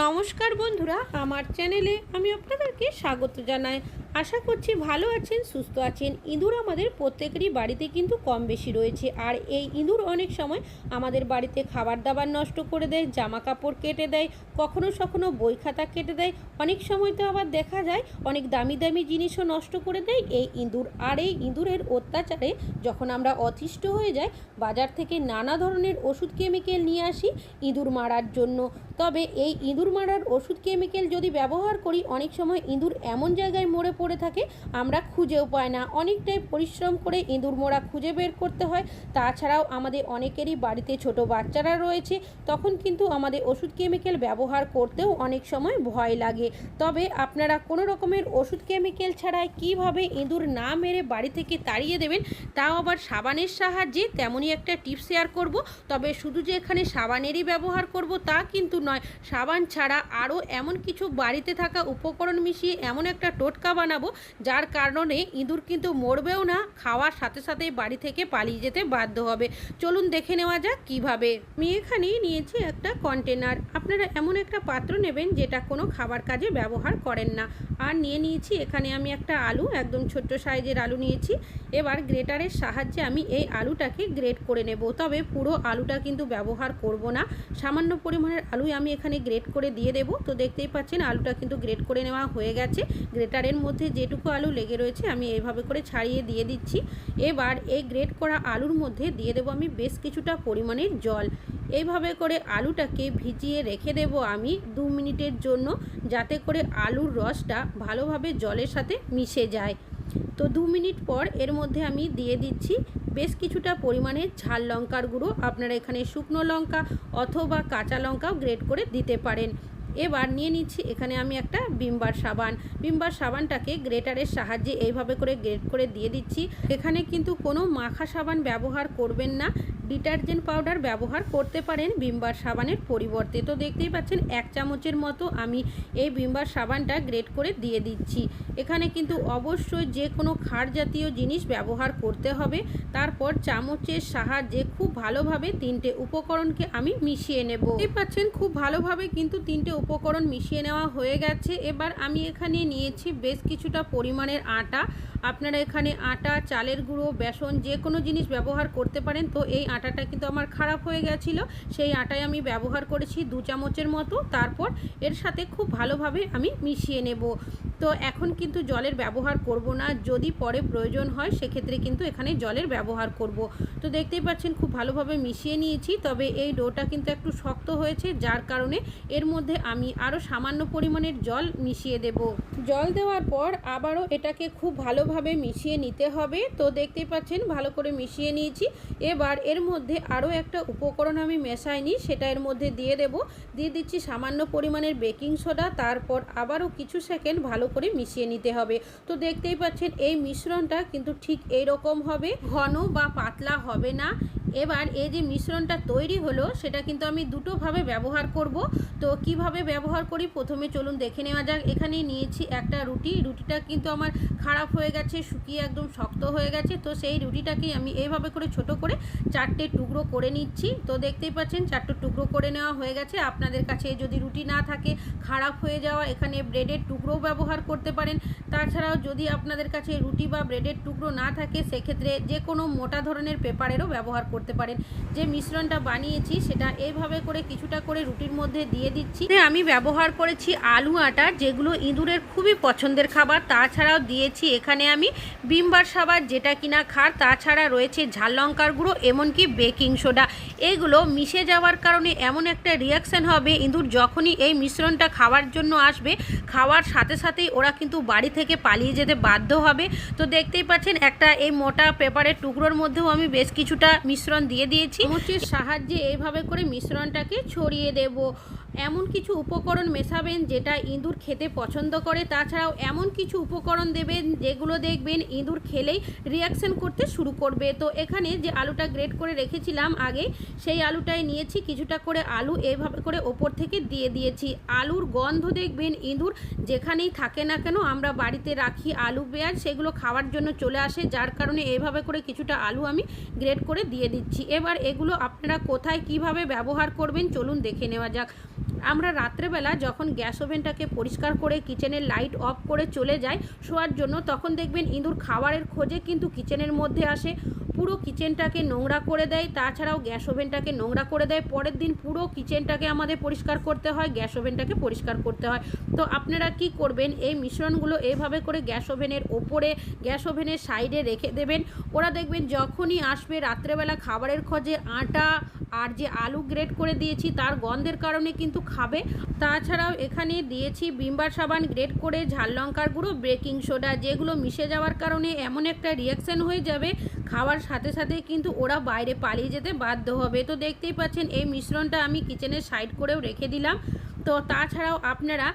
নমস্কার বন্ধুরা, আমার চ্যানেলে আমি আপনাদেরকে স্বাগত জানাই। আশা করছি ভালো আছেন, সুস্থ আছেন। ইঁদুর আমাদের প্রত্যেকেরই বাড়িতে কিন্তু কম বেশি রয়েছে। আর এই ইঁদুর অনেক সময় আমাদের বাড়িতে খাবার দাবার নষ্ট করে দেয় জামা কাপড় কেটে দেয়, কখনো সখনো বই খাতা কেটে দেয়। অনেক সময় তো আবার দেখা যায়, অনেক দামি দামি জিনিসও নষ্ট করে দেয় এই ইঁদুর। আর এই ইঁদুরের অত্যাচারে যখন আমরা অতিষ্ঠ হয়ে যাই, বাজার থেকে নানা ধরনের ওষুধ কেমিক্যাল নিয়ে আসি ইঁদুর মারার জন্য। তবে এই ইঁদুর মারার ওষুধ কেমিক্যাল যদি ব্যবহার করি, অনেক সময় ইঁদুর এমন জায়গায় মরে পড়ে থাকে, আমরা খুঁজেও পাই না। অনেকটাই পরিশ্রম করে ইঁদুর মোড়া খুঁজে বের করতে হয়। তাছাড়াও আমাদের অনেকেরই বাড়িতে ছোট বাচ্চারা রয়েছে, তখন কিন্তু আমাদের ওষুধ কেমিক্যাল ব্যবহার করতেও অনেক সময় ভয় লাগে। তবে আপনারা কোনো রকমের ওষুধ কেমিক্যাল ছাড়াই কীভাবে ইঁদুর না মেরে বাড়ি থেকে তাড়িয়ে দেবেন, তাও আবার সাবানের সাহায্যে তেমনই একটা টিপস শেয়ার করব। তবে শুধু যে এখানে সাবানেরই ব্যবহার করব, তা কিন্তু নয়। সাবান ছাড়া আরও এমন কিছু বাড়িতে থাকা উপকরণ মিশিয়ে এমন একটা টোটকা বানাবো, যার কারণে ইঁদুর কিন্তু মরবেও না, খাওয়ার সাথে সাথে বাড়ি থেকে পালিয়ে যেতে বাধ্য হবে। চলুন দেখে নেওয়া যাক কীভাবে। আমি এখানে নিয়েছি একটা কন্টেনার। আপনারা এমন একটা পাত্র নেবেন যেটা কোনো খাবার কাজে ব্যবহার করেন না। আর নিয়ে নিয়েছি এখানে আমি একটা আলু, একদম ছোট্ট সাইজের আলু নিয়েছি। এবার গ্রেটারের সাহায্যে আমি এই আলুটাকে গ্রেট করে নেব। তবে পুরো আলুটা কিন্তু ব্যবহার করব না। সামান্য পরিমাণের আলুই আমি এখানে গ্রেট করে দিয়ে দেব। তো দেখতেই পাচ্ছেন, আলুটা কিন্তু গ্রেট করে নেওয়া হয়ে গেছে। গ্রেটারের মধ্যে যেটুকু আলু লেগে রয়েছে, আমি এইভাবে করে ছাড়িয়ে দিয়ে দিচ্ছি। এবার এই গ্রেট করা আলুর মধ্যে দিয়ে দেবো আমি বেশ কিছুটা পরিমাণের জল। এইভাবে করে আলুটাকে ভিজিয়ে রেখে দেব আমি দু মিনিটের জন্য, যাতে করে আলুর রসটা ভালোভাবে জলের সাথে মিশে যায়। তো দু মিনিট পর এর মধ্যে আমি দিয়ে দিচ্ছি বেশ কিছুটা পরিমাণে ঝাল লঙ্কার গুঁড়ো। আপনারা এখানে শুকনো লঙ্কা অথবা কাঁচা লঙ্কাও গ্রেট করে দিতে পারেন। এবার নিয়ে নিচ্ছি এখানে আমি একটা বিমবার সাবান। বিমবার সাবানটাকে গ্রেটারের সাহায্যে এইভাবে করে গ্রেট করে দিয়ে দিচ্ছি। এখানে কিন্তু কোনো মাখা সাবান ব্যবহার করবেন না। ডিটারজেন্ট পাউডার ব্যবহার করতে পারেন বিমবার সাবানের পরিবর্তে। তো দেখতেই পাচ্ছেন, এক চামচের মতো আমি এই বিমবার সাবানটা গ্রেট করে দিয়ে দিচ্ছি। এখানে কিন্তু অবশ্যই যে কোনো খার জাতীয় জিনিস ব্যবহার করতে হবে। তারপর চামচের সাহায্যে খুব ভালোভাবে তিনটে উপকরণকে আমি মিশিয়ে নেব। দেখতেই পাচ্ছেন, খুব ভালোভাবে কিন্তু তিনটে উপকরণ মিশিয়ে নেওয়া হয়ে গেছে। এবার আমি এখানে নিয়েছি বেশ কিছুটা পরিমাণের আটা। আপনারা এখানে আটা, চালের গুঁড়ো, বেসন যে কোনো জিনিস ব্যবহার করতে পারেন। তো এই আটাটা কিন্তু আমার খারাপ হয়ে গেছিল। সেই আটাই আমি ব্যবহার করেছি দু চামচের মতো। তারপর এর সাথে খুব ভালোভাবে আমি মিশিয়ে নেব। তো এখন কিন্তু জলের ব্যবহার করব না। যদি পরে প্রয়োজন হয়, সেক্ষেত্রে কিন্তু এখানে জলের ব্যবহার করব। তো দেখতেই পাচ্ছেন, খুব ভালোভাবে মিশিয়ে নিয়েছি। তবে এই ডোটা কিন্তু একটু শক্ত হয়েছে, যার কারণে এর মধ্যে আমি আরও সামান্য পরিমাণের জল মিশিয়ে দেব। জল দেওয়ার পর আবারও এটাকে খুব ভালোভাবে মিশিয়ে নিতে হবে। তো দেখতেই পাচ্ছেন, ভালো করে মিশিয়ে নিয়েছি। এবার এর মধ্যে আরও একটা উপকরণ আমি মেশাইনি, সেটা এর মধ্যে দিয়ে দেব। দিয়ে দিচ্ছি সামান্য পরিমাণের বেকিং সোডা, তারপর আবারও কিছু সেকেন্ড ভালো করে মিশিয়ে নিতে হবে। তো দেখতেই পাচ্ছেন, এই মিশ্রণটা কিন্তু ঠিক এই রকম হবে। ঘন বা পাতলা হবে না এবার এই যে মিশ্রণটা তৈরি হলো, সেটা কিন্তু আমি দুটোভাবে ব্যবহার করব। তো কীভাবে ব্যবহার করি? প্রথমে চলুন দেখে নেওয়া যাক। এখানে নিয়েছি একটা রুটি। রুটিটা কিন্তু আমার খারাপ হয়ে গেছে, শুকিয়ে একদম শক্ত হয়ে গেছে। তো সেই রুটিটাকেই আমি এইভাবে করে ছোট করে চারটে টুকরো করে নিচ্ছি। তো দেখতেই পাচ্ছেন, চারটে টুকরো করে নেওয়া হয়ে গেছে। আপনাদের কাছে যদি রুটি না থাকে, খারাপ হয়ে যাওয়া, এখানে ব্রেডের টুকরোও ব্যবহার করতে পারেন। তাছাড়াও যদি আপনাদের কাছে রুটি বা ব্রেডের টুকরো না থাকে, সেক্ষেত্রে যে কোনো মোটা ধরনের পেপারেরও ব্যবহার করতে পারেন। যে মিশ্রণটা বানিয়েছি, সেটা এইভাবে করে কিছুটা করে রুটির মধ্যে দিয়ে দিচ্ছি। আমি ব্যবহার করেছি আলু আটা যেগুলো ইঁদুরের খুবই পছন্দের খাবার। তাছাড়াও দিয়েছি এখানে আমি বিমবার সাবার, যেটা কিনা খার। তাছাড়া রয়েছে ঝাল লঙ্কার গুঁড়ো, এমনকি বেকিং সোডা। এইগুলো মিশে যাওয়ার কারণে এমন একটা রিয়াকশান হবে। ইঁদুর যখনই এই মিশ্রণটা খাওয়ার জন্য আসবে, খাওয়ার সাথে সাথেই ওরা কিন্তু বাড়ি থেকে পালিয়ে যেতে বাধ্য হবে। তো দেখতেই পাচ্ছেন, একটা এই মোটা পেপারের টুকরোর মধ্যেও আমি বেশ কিছুটা মিশ্রণ দিয়ে দিয়েছি। সাহায্যে এইভাবে করে মিশ্রণটাকে ছড়িয়ে দেব। এমন কিছু উপকরণ মেশাবেন যেটা ইঁদুর খেতে পছন্দ করে। তাছাড়াও এমন কিছু উপকরণ দেবেন যেগুলো দেখবেন ইঁদুর খেলেই রিয়াকশন করতে শুরু করবে। তো এখানে যে আলুটা গ্রেট করে রেখেছিলাম আগে, সেই আলুটাই নিয়েছি, কিছুটা করে আলু, এভাবে করে ওপর থেকে দিয়ে দিয়েছি। আলুর গন্ধ দেখবেন ইঁদুর যেখানেই থাকে না কেন, আমরা বাড়িতে রাখি আলু পেঁয়াজ, সেগুলো খাওয়ার জন্য চলে আসে, যার কারণে এইভাবে করে কিছুটা আলু আমি গ্রেট করে দিয়ে দিচ্ছি। এবার এগুলো আপনারা কোথায়, কীভাবে ব্যবহার করবেন, চলুন দেখে নেওয়া যাক। আমরা রাত্রেবেলা যখন গ্যাস ওভেনটাকে পরিষ্কার করে কিচেনের লাইট অফ করে চলে যাই শোয়ার জন্য, তখন দেখবেন ইঁদুর খাবারের খোঁজে কিন্তু কিচেনের মধ্যে আসে। পুরো কিচেনটাকে নোংরা করে দেয়, তাছাড়াও গ্যাস ওভেনটাকে নোংরা করে দেয়। পরের দিন পুরো কিচেনটাকে আমাদের পরিষ্কার করতে হয়, গ্যাস ওভেনটাকে পরিষ্কার করতে হয়। তো আপনারা কি করবেন, এই মিশ্রণগুলো এইভাবে করে গ্যাস ওভেনের ওপরে, গ্যাস ওভেনের সাইডে রেখে দেবেন। ওরা দেখবেন যখনই আসবে রাত্রেবেলা খাবারের খোঁজে, আটা আর যে আলু গ্রেট করে দিয়েছি তার গন্ধের কারণে কিন্তু খাবে। তাছাড়াও এখানে দিয়েছি বিম্বার সাবান গ্রেট করে ঝাল লঙ্কার গুঁড়ো বেকিং সোডা যেগুলো মিশে যাওয়ার কারণে এমন একটা রিয়াকশান হয়ে যাবে। খাওয়ার সাথে সাথে কিন্তু ওরা বাইরে পালিয়ে যেতে বাধ্য হবে। তো দেখতেই পাচ্ছেন, এই মিশ্রণটা আমি কিচেনের সাইড করেও রেখে দিলাম। তো তাছাড়াও আপনারা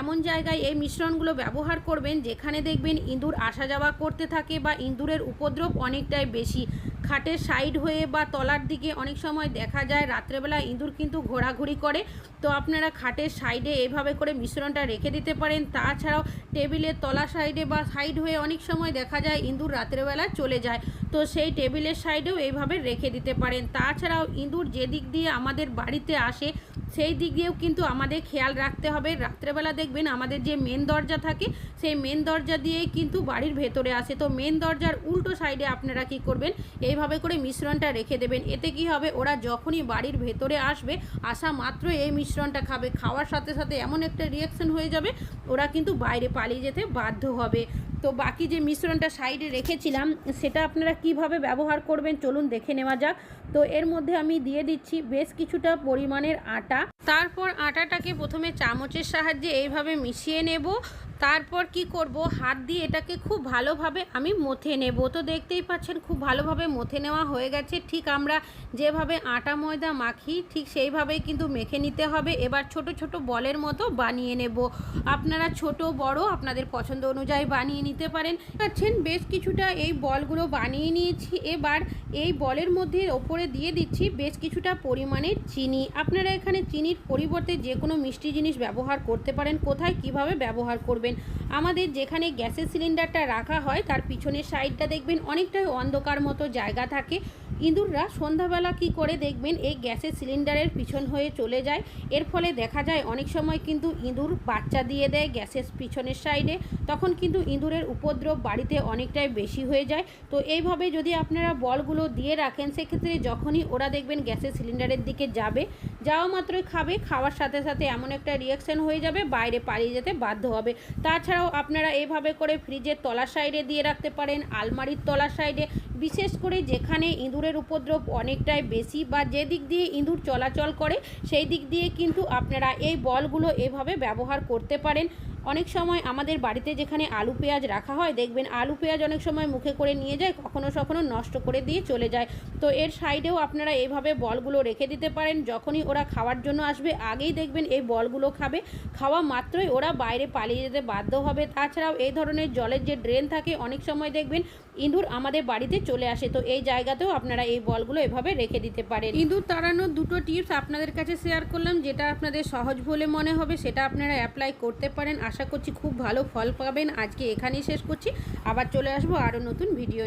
এমন জায়গায় এই মিশ্রণগুলো ব্যবহার করবেন, যেখানে দেখবেন ইঁদুর আসা যাওয়া করতে থাকে বা ইঁদুরের উপদ্রব অনেকটাই বেশি। খাটের সাইড হয়ে বা তলার দিকে অনেক সময় দেখা যায়, রাত্রেবেলা ইঁদুর কিন্তু ঘোরাঘুরি করে। তো আপনারা খাটের সাইডে এভাবে করে মিশ্রণটা রেখে দিতে পারেন। তাছাড়াও টেবিলের তলা সাইডে বা সাইড হয়ে অনেক সময় দেখা যায় ইঁদুর রাত্রেবেলা চলে যায়। তো সেই টেবিলের সাইডেও এইভাবে রেখে দিতে পারেন। তাছাড়াও ইঁদুর যে দিক দিয়ে আমাদের বাড়িতে আসে, সেই দিক দিয়েও কিন্তু আমাদের খেয়াল রাখতে হবে। রাত্রেবেলা দেখবেন আমাদের যে মেন দরজা থাকে, সেই মেন দরজা দিয়েই কিন্তু বাড়ির ভেতরে আসে। তো মেন দরজার উল্টো সাইডে আপনারা কি করবেন? এইভাবে করে মিশ্রণটা রেখে দেবেন। এতে কি হবে? ওরা যখনই বাড়ির ভেতরে আসবে, আসা মাত্র এই মিশ্রণটা খাবে। খাওয়ার সাথে সাথে এমন একটা রিয়াকশন হয়ে যাবে, ওরা কিন্তু বাইরে পালিয়ে যেতে বাধ্য হবে। তো বাকি যে মিশ্রণটা সাইডে রেখেছিলাম, সেটা আপনারা কীভাবে ব্যবহার করবেন চলুন দেখে নেওয়া যাক। তো এর মধ্যে আমি দিয়ে দিচ্ছি বেশ কিছুটা পরিমাণের আটা। তারপর আটাটাকে প্রথমে চামচের সাহায্যে এইভাবে মিশিয়ে নেব। তারপর কি করব? হাত দিয়ে এটাকে খুব ভালোভাবে আমি মথে নেব। তো দেখতেই পাচ্ছেন, খুব ভালোভাবে মথে নেওয়া হয়ে গেছে। ঠিক আমরা যেভাবে আটা ময়দা মাখি, ঠিক সেইভাবেই কিন্তু মেখে নিতে হবে। এবার ছোট ছোট বলের মতো বানিয়ে নেব। আপনারা ছোট, বড়, আপনাদের পছন্দ অনুযায়ী বানিয়ে নিতে পারেন। পাচ্ছেন বেশ কিছুটা এই বলগুলো বানিয়ে নিয়েছি। এবার এই বলের মধ্যে ওপরে দিয়ে দিচ্ছি বেশ কিছুটা পরিমাণে চিনি। আপনারা এখানে চিনির পরিবর্তে যে কোনো মিষ্টি জিনিস ব্যবহার করতে পারেন। কোথায় কীভাবে ব্যবহার করবেন? আমাদের যেখানে গ্যাসের সিলিন্ডারটা রাখা হয়, তার পিছনের সাইডটা দেখবেন, অনেকটাই অন্ধকার মতো জায়গা থাকে। ইঁদুররা সন্ধ্যাবেলা কি করে দেখবেন? এই গ্যাসের সিলিন্ডারের পিছন হয়ে চলে যায়। এর ফলে দেখা যায়, অনেক সময় কিন্তু ইঁদুর বাচ্চা দিয়ে দেয় গ্যাসের পিছনের সাইডে। তখন কিন্তু ইঁদুরের উপদ্রব বাড়িতে অনেকটাই বেশি হয়ে যায়। তো এইভাবে যদি আপনারা বলগুলো দিয়ে রাখেন, সেক্ষেত্রে যখনই ওরা দেখবেন গ্যাসের সিলিন্ডারের দিকে যাবে যাওয়া মাত্রই খাবে, খাওয়ার সাথে সাথে এমন একটা রিয়াকশান হয়ে যাবে, বাইরে পালিয়ে যেতে বাধ্য হবে। তাছাড়াও আপনারা এইভাবে করে ফ্রিজের তলার সাইডে দিয়ে রাখতে পারেন, আলমারির তলার সাইডে। বিশেষ করে যেখানে ইঁদুরের উপদ্রব অনেকটাই বেশি বা যে দিক দিয়ে ইঁদুর চলাচল করে, সেই দিক দিয়ে কিন্তু আপনারা এই বলগুলো এভাবে ব্যবহার করতে পারেন। অনেক সময় আমাদের বাড়িতে যেখানে আলু পেঁয়াজ রাখা হয়, দেখবেন আলু পেঁয়াজ অনেক সময় মুখে করে নিয়ে যায়, কখনো কখনো নষ্ট করে দিয়ে চলে যায়। তো এর সাইডেও আপনারা এইভাবে বলগুলো রেখে দিতে পারেন, যখনই ওরা খাওয়ার জন্য আসবে, আগেই দেখবেন এই বলগুলো খাবে। খাওয়া মাত্রই ওরা বাইরে পালিয়ে যেতে বাধ্য হবে। তাছাড়াও এই ধরনের জলের যে ড্রেন থাকে, অনেক সময় দেখবেন ইঁদুর আমাদের বাড়িতে চলে আসে। তো এই জায়গাতেও আপনারা এই বলগুলো এভাবে রেখে দিতে পারেন। ইঁদুর তাড়ানোর দুটো টিপস আপনাদের কাছে শেয়ার করলাম, যেটা আপনাদের সহজ বলে মনে হবে, সেটা আপনারা অ্যাপ্লাই করতে পারেন। আশা করছি খুব ভালো ফল পাবেন। আজকে এখানেই শেষ করছি। আবার চলে আসব আরও নতুন ভিডিও নিয়ে।